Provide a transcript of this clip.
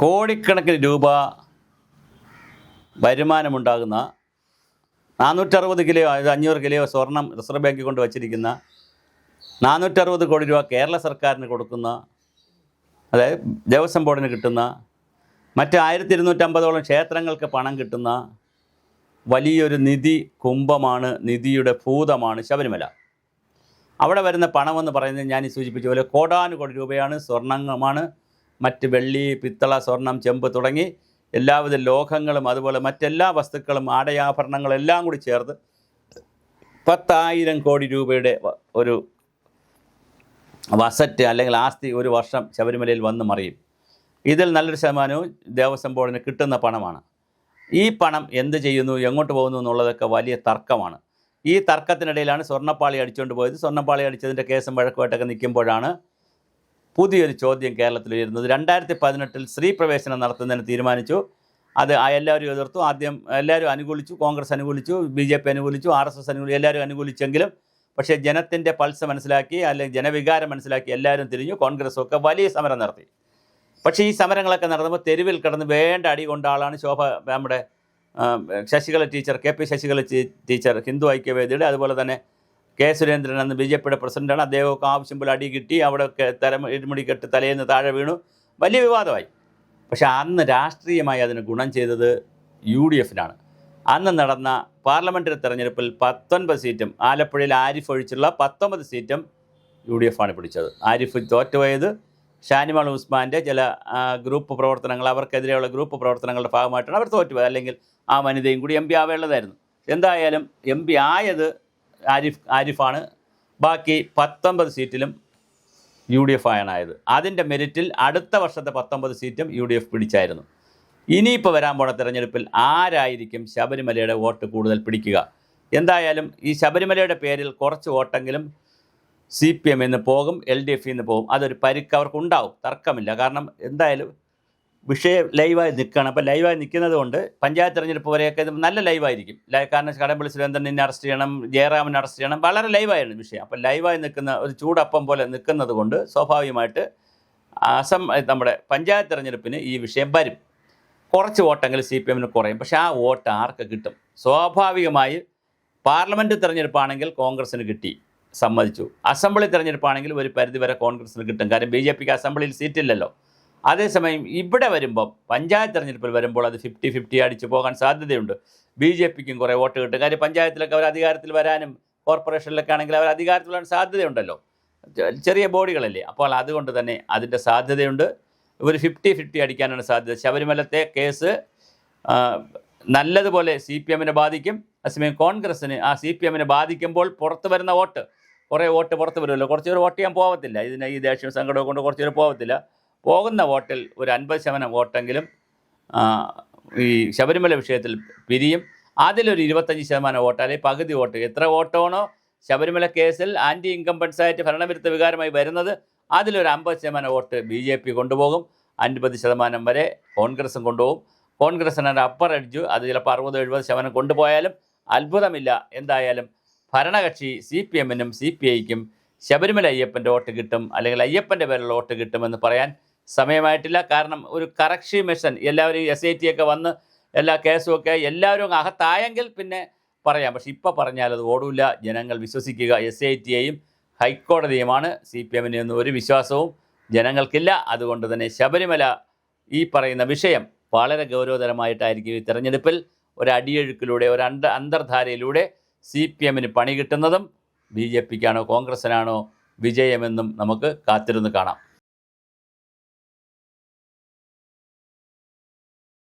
കോടിക്കണക്കിന് രൂപ വരുമാനമുണ്ടാകുന്ന നാനൂറ്ററുപത് കിലോ അതായത് അഞ്ഞൂറ് കിലോ സ്വർണം റിസർവ് ബാങ്കിൽ കൊണ്ട് വച്ചിരിക്കുന്ന നാനൂറ്ററുപത് കോടി രൂപ കേരള സർക്കാരിന് കൊടുക്കുന്ന അതായത് ദേവസ്വം ബോർഡിന് കിട്ടുന്ന മറ്റ് ആയിരത്തി ഇരുന്നൂറ്റമ്പതോളം ക്ഷേത്രങ്ങൾക്ക് പണം കിട്ടുന്ന വലിയൊരു നിധി കുംഭമാണ് നിധിയുടെ ഭൂതമാണ് ശബരിമല. അവിടെ വരുന്ന പണമെന്ന് പറയുന്നത് ഞാൻ ഈ സൂചിപ്പിച്ച പോലെ കോടാനുകോടി രൂപയാണ് സ്വർണമാണ് മറ്റ് വെള്ളി പിത്തള സ്വർണം ചെമ്പ് തുടങ്ങി എല്ലാവിധ ലോഹങ്ങളും അതുപോലെ മറ്റെല്ലാ വസ്തുക്കളും ആടയാഭരണങ്ങളും എല്ലാം കൂടി ചേർത്ത് പത്തായിരം കോടി രൂപയുടെ ഒരു വസറ്റ് അല്ലെങ്കിൽ ആസ്തി ഒരു വർഷം ശബരിമലയിൽ വന്ന് മറിയും. ഇതിൽ നല്ലൊരു ശതമാനവും ദേവസ്വം ബോർഡിന് കിട്ടുന്ന പണമാണ്. ഈ പണം എന്ത് ചെയ്യുന്നു എങ്ങോട്ട് പോകുന്നു എന്നുള്ളതൊക്കെ വലിയ തർക്കമാണ്. ഈ തർക്കത്തിനിടയിലാണ് സ്വർണപ്പാളി അടിച്ചുകൊണ്ട് പോയത്. സ്വർണപ്പാളി അടിച്ചതിന്റെ കേസും വഴക്കുമായിട്ടൊക്കെ നിൽക്കുമ്പോഴാണ് പുതിയൊരു ചോദ്യം കേരളത്തിൽ ഉയരുന്നത്. രണ്ടായിരത്തി പതിനെട്ടിൽ സ്ത്രീ പ്രവേശനം നടത്തുന്നതിന് തീരുമാനിച്ചു. അത് എല്ലാവരും എതിർത്തു. ആദ്യം എല്ലാവരും അനുകൂലിച്ചു. കോൺഗ്രസ് അനുകൂലിച്ചു. ബി ജെ പി അനുകൂലിച്ചു. ആർ എസ് എസ് അനുകൂലിച്ചു. എല്ലാവരും അനുകൂലിച്ചെങ്കിലും പക്ഷേ ജനത്തിന്റെ പൾസ് മനസ്സിലാക്കി അല്ലെങ്കിൽ ജനവികാരം മനസ്സിലാക്കി എല്ലാവരും തിരിഞ്ഞു. കോൺഗ്രസ്സും ഒക്കെ വലിയ സമരം നടത്തി. പക്ഷേ ഈ സമരങ്ങളൊക്കെ നടന്നപ്പോൾ തെരുവിൽ കിടന്ന് വേണ്ട അടി കൊണ്ട ആളാണ് ശോഭ നമ്മുടെ Sasikala teacher K P Sasikala teacher Hindu ഐക്യവേദിയുടെ. അതുപോലെ തന്നെ കെ സുരേന്ദ്രൻ അന്ന് ബി ജെ പിയുടെ പ്രസിഡന്റാണ്. അദ്ദേഹമൊക്കെ ആവശ്യം പോലെ അടി കിട്ടി അവിടെ തരം ഇരുമുടി കെട്ട് തലയിൽ നിന്ന് താഴെ വീണു. വലിയ വിവാദമായി. പക്ഷെ അന്ന് രാഷ്ട്രീയമായി അതിന് ഗുണം ചെയ്തത് യു ഡി എഫിനാണ്. അന്ന് നടന്ന പാർലമെന്ററി തെരഞ്ഞെടുപ്പിൽ പത്തൊൻപത് സീറ്റും ആലപ്പുഴയിൽ ആരിഫ് ഒഴിച്ചുള്ള പത്തൊമ്പത് സീറ്റും യു ഡി എഫാണ് പിടിച്ചത്. ആരിഫ് തോറ്റുപോയത് ഷാനിമാൾ ഉസ്മാന്റെ ചില ഗ്രൂപ്പ് പ്രവർത്തനങ്ങൾ അവർക്കെതിരെയുള്ള ഗ്രൂപ്പ് പ്രവർത്തനങ്ങളുടെ ഭാഗമായിട്ടാണ് അവർ തോറ്റുപോയത്. അല്ലെങ്കിൽ ആ വനിതയും കൂടി എം പി ആവേണ്ടതായിരുന്നു. എന്തായാലും എം പി ആയത് ആരിഫ് ആരിഫാണ്. ബാക്കി പത്തൊമ്പത് സീറ്റിലും യു ഡി എഫ് ആയണായത്. അതിന്റെ മെരിറ്റിൽ അടുത്ത വർഷത്തെ പത്തൊമ്പത് സീറ്റും യു ഡി എഫ് പിടിച്ചായിരുന്നു. ഇനിയിപ്പോൾ വരാൻ പോണ തെരഞ്ഞെടുപ്പിൽ ആരായിരിക്കും ശബരിമലയുടെ വോട്ട് കൂടുതൽ പിടിക്കുക? എന്തായാലും ഈ ശബരിമലയുടെ പേരിൽ കുറച്ച് വോട്ടെങ്കിലും സി പി എമ്മിൽ നിന്ന് പോകും എൽ ഡി എഫിൽ നിന്ന് പോകും. അതൊരു പരിക്ക് അവർക്കുണ്ടാവും തർക്കമില്ല. കാരണം എന്തായാലും വിഷയം ലൈവായി നിൽക്കുകയാണ്. അപ്പോൾ ലൈവായി നിൽക്കുന്നത് കൊണ്ട് പഞ്ചായത്ത് തെരഞ്ഞെടുപ്പ് വരെയൊക്കെ നല്ല ലൈവായിരിക്കും. കാരണം കടമ്പള്ളി സുരേന്ദ്രൻ നിന്നെ അറസ്റ്റ് ചെയ്യണം ജയറാമിനെ അറസ്റ്റ് ചെയ്യണം. വളരെ ലൈവായിരുന്നു വിഷയം. അപ്പോൾ ലൈവായി നിൽക്കുന്ന ഒരു ചൂടപ്പം പോലെ നിൽക്കുന്നത് കൊണ്ട് സ്വാഭാവികമായിട്ട് അസം നമ്മുടെ പഞ്ചായത്ത് തെരഞ്ഞെടുപ്പിന് ഈ വിഷയം വരും. കുറച്ച് വോട്ടെങ്കിലും സി പി എമ്മിന് കുറയും. പക്ഷേ ആ വോട്ട് ആർക്ക് കിട്ടും? സ്വാഭാവികമായി പാർലമെന്റ് തിരഞ്ഞെടുപ്പാണെങ്കിൽ കോൺഗ്രസ്സിന് കിട്ടി. സമ്മതിച്ചു. അസംബ്ലി തിരഞ്ഞെടുപ്പാണെങ്കിൽ ഒരു പരിധിവരെ കോൺഗ്രസ്സിന് കിട്ടും. കാര്യം ബി ജെ പിക്ക് അസംബ്ലിയിൽ സീറ്റില്ലല്ലോ. അതേസമയം ഇവിടെ വരുമ്പോൾ പഞ്ചായത്ത് തെരഞ്ഞെടുപ്പിൽ വരുമ്പോൾ അത് ഫിഫ്റ്റി ഫിഫ്റ്റി അടിച്ചു പോകാൻ സാധ്യതയുണ്ട്. ബി ജെ പിക്കും കുറേ വോട്ട് കിട്ടും. കാര്യം പഞ്ചായത്തിലൊക്കെ അവർ അധികാരത്തിൽ വരാനും കോർപ്പറേഷനിലൊക്കെ ആണെങ്കിൽ അവർ അധികാരത്തിൽ വരാൻ സാധ്യതയുണ്ടല്ലോ. ചെറിയ ബോഡികളല്ലേ. അപ്പോൾ അതുകൊണ്ട് തന്നെ അതിന്റെ സാധ്യതയുണ്ട്. ഇവർ ഫിഫ്റ്റി ഫിഫ്റ്റി അടിക്കാനാണ് സാധ്യത. ശബരിമലത്തെ കേസ് നല്ലതുപോലെ സി പി എമ്മിനെ ബാധിക്കും. അതേസമയം കോൺഗ്രസ്സിന് ആ സി പി എമ്മിനെ ബാധിക്കുമ്പോൾ പുറത്ത് വരുന്ന വോട്ട് കുറേ വോട്ട് പുറത്ത് വരുമല്ലോ. കുറച്ച് പേർ വോട്ട് ചെയ്യാൻ പോകത്തില്ല ഇതിന് ഈ ദേഷ്യം സങ്കടവും കൊണ്ട് കുറച്ച് പേർ പോകത്തില്ല പോകുന്ന വോട്ടിൽ ഒരു അൻപത് ശതമാനം വോട്ടെങ്കിലും ഈ ശബരിമല വിഷയത്തിൽ പിരിയും. അതിലൊരു ഇരുപത്തഞ്ച് ശതമാനം വോട്ട് അല്ലെങ്കിൽ പകുതി വോട്ട്. എത്ര വോട്ടാണോ ശബരിമല കേസിൽ ആന്റി ഇൻകംപൻസായിട്ട് ഭരണവിരുദ്ധ വികാരമായി വരുന്നത് അതിലൊരു അമ്പത് ശതമാനം വോട്ട് ബി ജെ പി കൊണ്ടുപോകും. അൻപത് ശതമാനം വരെ കോൺഗ്രസും കൊണ്ടുപോകും. കോൺഗ്രസിന് അപ്പർ അടിച്ചു അത് ചിലപ്പോൾ അറുപത് എഴുപത് ശതമാനം കൊണ്ടുപോയാലും അത്ഭുതമില്ല. എന്തായാലും ഭരണകക്ഷി സി പി എമ്മിനും സി പി ഐക്കും ശബരിമല അയ്യപ്പന്റെ വോട്ട് കിട്ടും അല്ലെങ്കിൽ അയ്യപ്പന്റെ പേരിലുള്ള വോട്ട് കിട്ടുമെന്ന് പറയാൻ സമയമായിട്ടില്ല. കാരണം ഒരു കറക്ഷൻ മെഷൻ എല്ലാവരും എസ് ഐ ടി ഒക്കെ വന്ന് എല്ലാ കേസും ഒക്കെ എല്ലാവരും അകത്തായെങ്കിൽ പിന്നെ പറയാം. പക്ഷെ ഇപ്പോൾ പറഞ്ഞാൽ അത് ഓടില്ല ജനങ്ങൾ വിശ്വസിക്കുക. എസ് ഐ ടിയെയും ഹൈക്കോടതിയുമാണ്. സി പി എമ്മിന് ഒന്നും ഒരു വിശ്വാസവും ജനങ്ങൾക്കില്ല. അതുകൊണ്ട് തന്നെ ശബരിമല ഈ പറയുന്ന വിഷയം വളരെ ഗൗരവതരമായിട്ടായിരിക്കും ഈ തെരഞ്ഞെടുപ്പിൽ ഒരു അടിയൊഴുക്കിലൂടെ ഒരു അണ്ട അന്തർധാരയിലൂടെ സി പി എമ്മിന് പണി കിട്ടുന്നതും ബി ജെ പിക്കാണോ കോൺഗ്രസ്സിനാണോ വിജയമെന്നും നമുക്ക് കാത്തിരുന്ന് കാണാം.